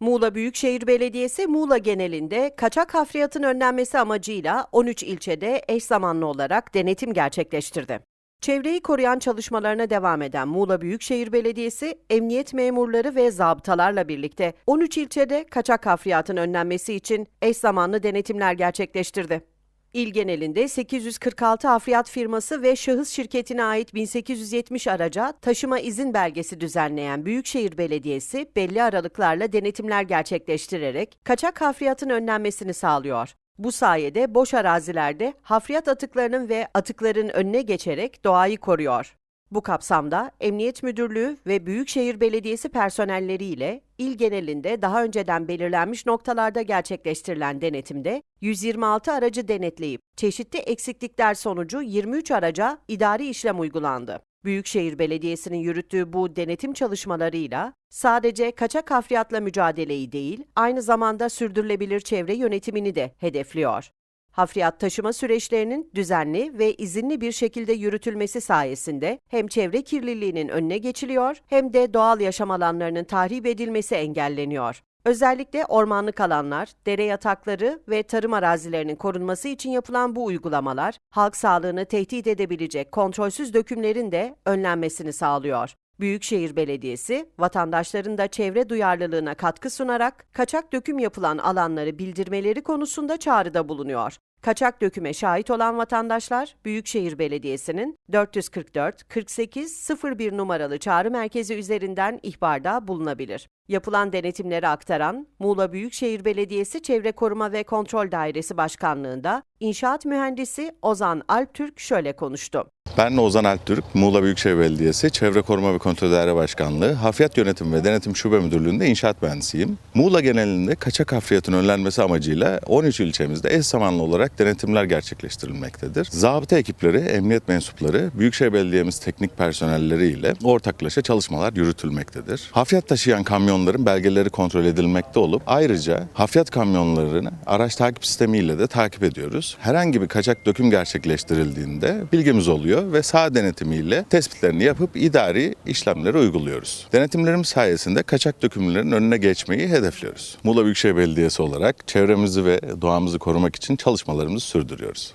Muğla Büyükşehir Belediyesi Muğla genelinde kaçak hafriyatın önlenmesi amacıyla 13 ilçede eş zamanlı olarak denetim gerçekleştirdi. Çevreyi koruyan çalışmalarına devam eden Muğla Büyükşehir Belediyesi, emniyet memurları ve zabıtalarla birlikte 13 ilçede kaçak hafriyatın önlenmesi için eş zamanlı denetimler gerçekleştirdi. İl genelinde 846 hafriyat firması ve şahıs şirketine ait 1870 araca taşıma izin belgesi düzenleyen Büyükşehir Belediyesi belli aralıklarla denetimler gerçekleştirerek kaçak hafriyatın önlenmesini sağlıyor. Bu sayede boş arazilerde hafriyat atıklarının ve atıkların önüne geçerek doğayı koruyor. Bu kapsamda Emniyet Müdürlüğü ve Büyükşehir Belediyesi personelleriyle il genelinde daha önceden belirlenmiş noktalarda gerçekleştirilen denetimde 126 aracı denetleyip çeşitli eksiklikler sonucu 23 araca idari işlem uygulandı. Büyükşehir Belediyesi'nin yürüttüğü bu denetim çalışmalarıyla sadece kaçak hafriyatla mücadeleyi değil, aynı zamanda sürdürülebilir çevre yönetimini de hedefliyor. Hafriyat taşıma süreçlerinin düzenli ve izinli bir şekilde yürütülmesi sayesinde hem çevre kirliliğinin önüne geçiliyor hem de doğal yaşam alanlarının tahrip edilmesi engelleniyor. Özellikle ormanlık alanlar, dere yatakları ve tarım arazilerinin korunması için yapılan bu uygulamalar, halk sağlığını tehdit edebilecek kontrolsüz dökümlerin de önlenmesini sağlıyor. Büyükşehir Belediyesi, vatandaşların da çevre duyarlılığına katkı sunarak kaçak döküm yapılan alanları bildirmeleri konusunda çağrıda bulunuyor. Kaçak döküme şahit olan vatandaşlar Büyükşehir Belediyesi'nin 444 48 01 numaralı çağrı merkezi üzerinden ihbarda bulunabilir. Yapılan denetimleri aktaran Muğla Büyükşehir Belediyesi Çevre Koruma ve Kontrol Dairesi Başkanlığında İnşaat Mühendisi Ozan Alptürk şöyle konuştu. Ben Ozan Alptürk, Muğla Büyükşehir Belediyesi Çevre Koruma ve Kontrol Daire Başkanlığı, Hafriyat Yönetimi ve Denetim Şube Müdürlüğü'nde inşaat mühendisiyim. Muğla genelinde kaçak hafriyatın önlenmesi amacıyla 13 ilçemizde eş zamanlı olarak denetimler gerçekleştirilmektedir. Zabıta ekipleri, emniyet mensupları, Büyükşehir Belediye'miz teknik personelleri ile ortaklaşa çalışmalar yürütülmektedir. Hafriyat taşıyan kamyonların belgeleri kontrol edilmekte olup ayrıca hafriyat kamyonlarını araç takip sistemiyle de takip ediyoruz. Herhangi bir kaçak döküm gerçekleştirildiğinde bilgimiz oluyor ve sağ denetimiyle tespitlerini yapıp idari işlemleri uyguluyoruz. Denetimlerimiz sayesinde kaçak dökümlerin önüne geçmeyi hedefliyoruz. Muğla Büyükşehir Belediyesi olarak çevremizi ve doğamızı korumak için çalışmalarımızı sürdürüyoruz.